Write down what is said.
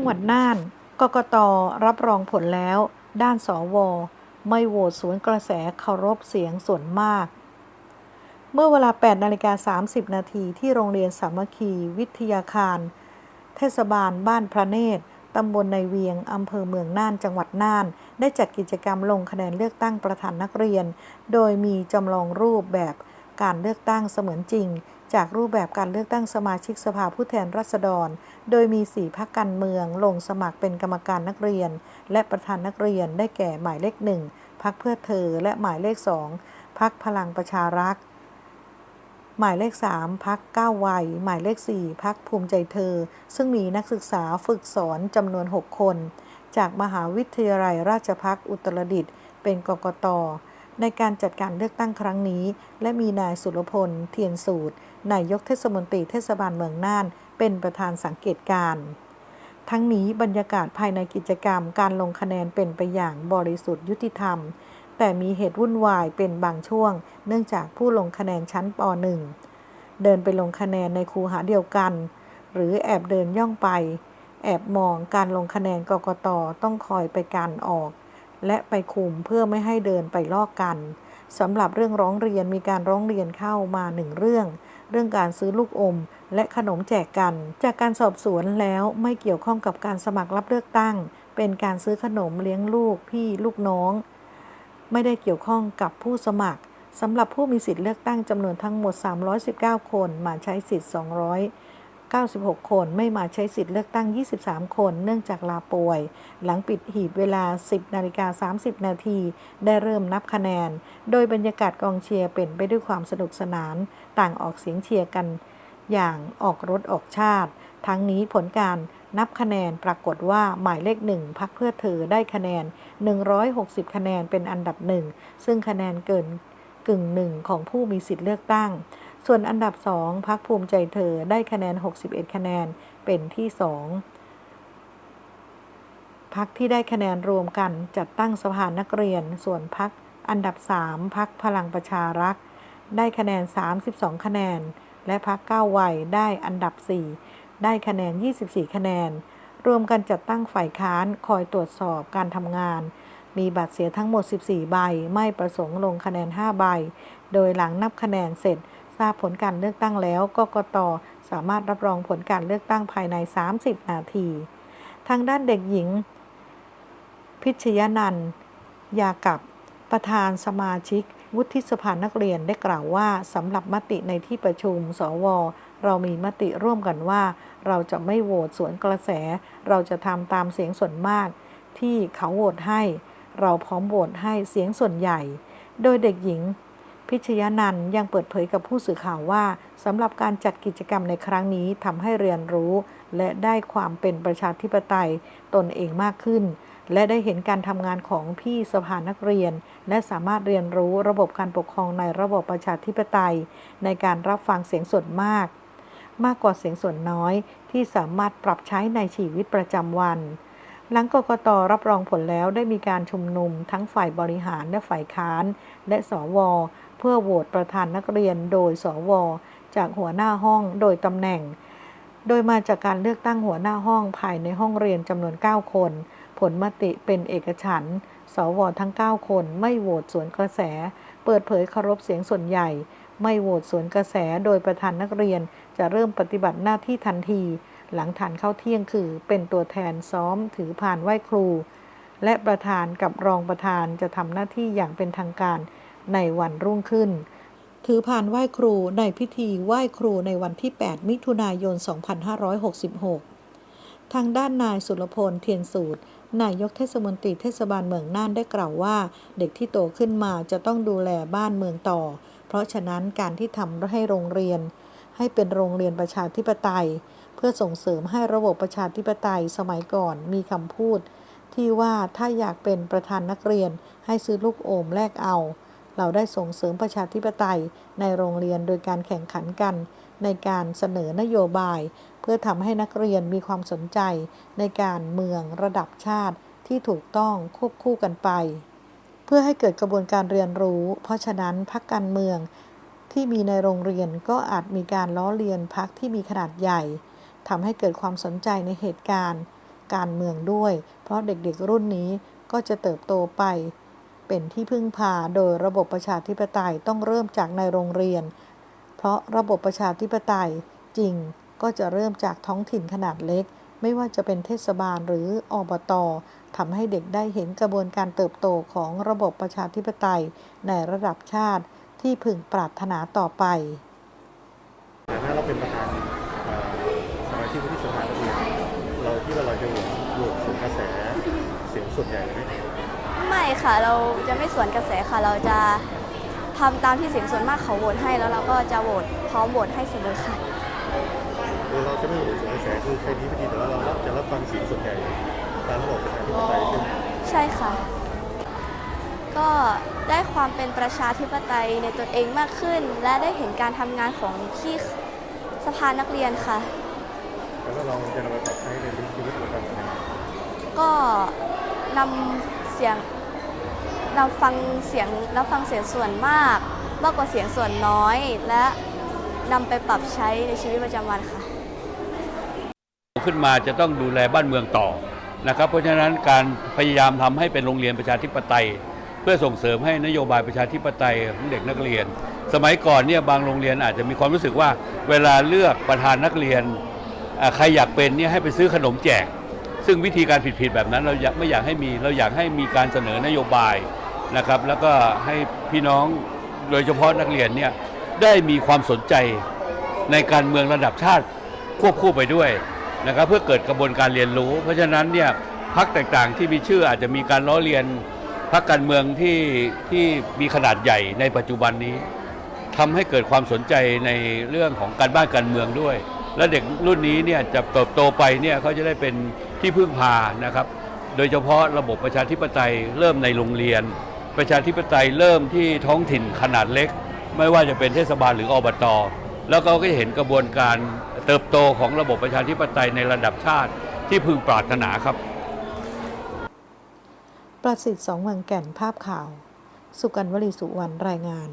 จังหวัดน่าน กกตรับรองผลแล้ว ด้านสว ไม่โหวตสวนกระแสเคารพเสียงส่วนมาก เมื่อเวลา 8นาฬิกา30 นาทีที่โรงเรียนสามัคคี วิทยาคาร เทศบาลบ้านพระเนตรตำบลในเวียง อำเภอเมืองน่าน จังหวัดน่าน ได้จัดกิจกรรมลงคะแนนเลือกตั้งประธานนักเรียน โดยมีจำลองรูปแบบการเลือกตั้งเสมือนจริง จากรูปแบบการเลือกตั้งสมาชิกสภาผู้แทนราษฎร โดยมีสี่พักการเมืองลงสมัครเป็นกรรมการนักเรียน และประธานนักเรียนได้แก่หมายเลขหนึ่งพักเพื่อเธอและหมายเลขสองพักพลังประชารัฐหมายเลข 3พักก้าววัย หมายเลข 4พักภูมิใจเธอ ซึ่งมีนักศึกษาฝึกสอนจำนวน 6 คน จากมหาวิทยาลัยราชภัฏอุตรดิตถ์เป็นกกต ในการจัดการเลือกตั้งครั้งนี้ และมีนายสุรพล เทียนสูตรนายกเทศมนตรีเทศบาลเมืองน่าน เป็นประธานสังเกตการณ์ทั้งนี้บรรยากาศภายในกิจกรรมการลงคะแนนเป็นไปอย่างบริสุทธิ์ยุติธรรม แต่มีเหตุวุ่นวายเป็นบางช่วง เนื่องจากผู้ลงคะแนนชั้นป .1 เดินไปลงคะแนนในคูหาเดียวกัน หรือแอบเดินย่องไป แอบมองการลงคะแนนกกตต้องคอยไปการออก และไปคุมเพื่อไม่ให้เดินไปลอกกันสำหรับเรื่องร้องเรียนมีการร้องเรียนเข้ามาหนึ่งเรื่อง เรื่องการซื้อลูกอม และขนมแจกกัน จากการสอบสวนแล้วไม่เกี่ยวข้องกับการสมัครรับเลือกตั้ง เป็นการซื้อขนมเลี้ยงลูกพี่ลูกน้อง ไม่ได้เกี่ยวข้องกับผู้สมัครสำหรับผู้มีสิทธิ์เลือกตั้งจำนวนทั้งหมด 319 คนมาใช้สิทธิ์ 96 คนไม่มาใช้สิทธิ์เลือกตั้ง 23 คน เนื่องจากลาป่วย หลังปิดหีบเวลา 10 นาฬิกา 30 นาที ได้เริ่มนับคะแนน โดยบรรยากาศกองเชียร์เป็นไปด้วยความสนุกสนาน ต่างออกเสียงเชียร์กัน อย่างออกรถออกชาติ ทั้งนี้ผลการนับคะแนนปรากฏว่าหมายเลขหนึ่งพักเพื่อเธอได้คะแนน 160 คะแนนเป็นอันดับหนึ่งซึ่งคะแนนเกินกึ่งหนึ่งของผู้มีสิทธิ์เลือกตั้ง ส่วนอันดับสองพักภูมิใจเธอได้คะแนน 61 คะแนนเป็นที่สองพักที่ได้คะแนนรวมกันจัดตั้งสภานักเรียน ส่วนพักอันดับ 3พักพลังประชารัฐได้คะแนน 32 คะแนน และพักก้าววัยได้อันดับ 4 ได้คะแนน 24 คะแนน รวมกันจัดตั้งฝ่ายค้านคอยตรวจสอบการทำงาน มีบัตรเสียทั้งหมด 14 ใบ ไม่ประสงค์ลงคะแนน 5 ใบ โดยหลังนับคะแนนเสร็จ ทราบผลการเลือกตั้งแล้วกกตสามารถรับรองผลการเลือกตั้งภายใน 30 นาที ทางด้านเด็กหญิง พิชยนันยากับประธานสมาชิก วุฒิสภานักเรียนได้กล่าวว่าสำหรับมติในที่ประชุม สว เรามีมติร่วมกันว่า เราจะไม่โหวตสวนกระแส เราจะทำตามเสียงส่วนมาก ที่เขาโหวตให้ เราพร้อมโหวตให้เสียงส่วนใหญ่ โดยเด็กหญิง พิชยนันยังเปิดเผยกับผู้สื่อข่าวว่าสำหรับการจัดกิจกรรมในครั้งนี้ทำให้เรียนรู้ และได้ความเป็นประชาธิปไตยตนเองมากขึ้น และได้เห็นการทำงานของพี่สภานักเรียน และสามารถเรียนรู้ระบบการปกครองในระบบประชาธิปไตย ในการรับฟังเสียงส่วนมาก มากกว่าเสียงส่วนน้อย ที่สามารถปรับใช้ในชีวิตประจำวันหลังกกตรับรองผลแล้วได้มีการชุมนุมทั้งฝ่ายบริหารและฝ่ายค้าน และสว เพื่อโหวตประธานนักเรียนโดยสวจากหัวหน้าห้องโดยตำแหน่ง โดยมาจากการเลือกตั้งหัวหน้าห้องภายในห้องเรียนจำนวน 9 คน ผลมติเป็นเอกฉันท์สวทั้ง 9 คนไม่โหวตสวนกระแส เปิดเผยเคารพเสียงส่วนใหญ่ ไม่โหวตสวนกระแสโดยประธานนักเรียนจะเริ่มปฏิบัติหน้าที่ทันที หลังทานเข้าเที่ยงคือ เป็นตัวแทนซ้อมถือผ่านไหว้ครู และประธานกับรองประธานจะทำหน้าที่อย่างเป็นทางการ ในวันรุ่งขึ้น ถือผ่านไหว้ครูในพิธีไหว้ครูในวันที่ 8 มิถุนายน 2566 ทางด้านนายสุรพลเทียนสูตร นายกเทศมนตรีเทศบาลเมืองน่านได้กล่าวว่า เด็กที่โตขึ้นมาจะต้องดูแลบ้านเมืองต่อ เพราะฉะนั้นการที่ทำให้โรงเรียน ให้เป็นโรงเรียนประชาธิปไตย เพื่อส่งเสริมให้ระบบประชาธิปไตยสมัยก่อนมีคำพูดที่ว่าถ้าอยากเป็นประธานนักเรียนให้ซื้อลูกโอมแลกเอา เราได้ส่งเสริมประชาธิปไตยในโรงเรียนโดยการแข่งขันกัน ในการเสนอนโยบาย เพื่อทำให้นักเรียนมีความสนใจ ในการเมืองระดับชาติที่ถูกต้องควบคู่กันไป เพื่อให้เกิดกระบวนการเรียนรู้ เพราะฉะนั้นพักการเมืองที่มีในโรงเรียนก็อาจมีการล้อเลียนพักที่มีขนาดใหญ่ทำให้เกิดความสนใจในเหตุการณ์ การเมืองด้วย เพราะเด็กๆรุ่นนี้ก็จะเติบโตไป เป็นที่พึ่งพาโดยระบบประชาธิปไตยต้องเริ่มจากในโรงเรียน เพราะระบบประชาธิปไตยจริงก็จะเริ่มจากท้องถิ่นขนาดเล็ก ไม่ว่าจะเป็นเทศบาลหรืออบตทำให้เด็กได้เห็นกระบวนการเติบโตของระบบประชาธิปไตยในระดับชาติที่พึงปรารถนาต่อไปถ้าเราเป็นประธานสมาชิกวุฒิสภานักเรียเราที่เราจะโหวตโหวตสวนกระแสเสียงส่วนใหญ่ไหม ไม่ค่ะเราจะไม่สวนกระแสค่ะเราจะทำตามที่เสียงส่วนมากเขาโหวตให้แล้วเราก็จะโหวตพร้อมโหวตให้เสมอค่ะ คือเราจะไม่โหวตสวนกระแสคือใครดีไม่ดีแต่ว่าเราจะรับฟังเสียงส่วนใหญ่ตามระบบประชาธิปไตยซึ่งใช่ค่ะ ก็ได้ความเป็นประชาธิปไตยในตนเองมากขึ้น และได้เห็นการทำงานของที่สภานักเรียนค่ะ แล้วก็เราจะนำไปปรับใช้ในชีวิตประจำวัน ก็นำเสียง เราฟังเสียงเรับฟังเสียงส่วนมากมากกว่าเสียงส่วนน้อย และนำไปปรับใช้ในชีวิตประจำวันค่ะ ขึ้นมาจะต้องดูแลบ้านเมืองต่อนะครับ เพราะฉะนั้นการพยายามทำให้เป็นโรงเรียนประชาธิปไตย เพื่อส่งเสริมให้นโยบายประชาธิปไตยของเด็กนักเรียน สมัยก่อนเนี่ยบางโรงเรียนอาจจะมีความรู้สึกว่า เวลาเลือกประธานนักเรียนใครอยากเป็นเนี่ยให้ไปซื้อขนมแจก ซึ่งวิธีการผิดๆแบบนั้นเราไม่อยากให้มีเราอยากให้มีการเสนอนโยบาย นะครับ แล้วก็ให้พี่น้องโดยเฉพาะนักเรียนเนี่ยได้มีความสนใจในการเมืองระดับชาติควบคู่ไปด้วยนะครับเพื่อเกิดกระบวนการเรียนรู้ เพราะฉะนั้นเนี่ยพักต่างๆที่มีชื่ออาจจะมีการล้อเลียนพักการเมืองที่ที่มีขนาดใหญ่ในปัจจุบันนี้ทำให้เกิดความสนใจในเรื่องของการบ้านการเมืองด้วย และเด็กรุ่นนี้เนี่ยจะเติบโตไปเนี่ยเขาจะได้เป็นที่พึ่งพานะครับ โดยเฉพาะระบบประชาธิปไตยเริ่มในโรงเรียน ประชาธิปไตยเริ่มที่ท้องถิ่นขนาดเล็ก ไม่ว่าจะเป็นเทศบาลหรืออบตแล้วก็ก็จะเห็นกระบวนการเติบโตของระบบประชาธิปไตยในระดับชาติที่พึงปรารถนาครับ ประสิทธิ์สองเมืองแก่นภาพข่าว สุกันวลีสุวรรณรายงาน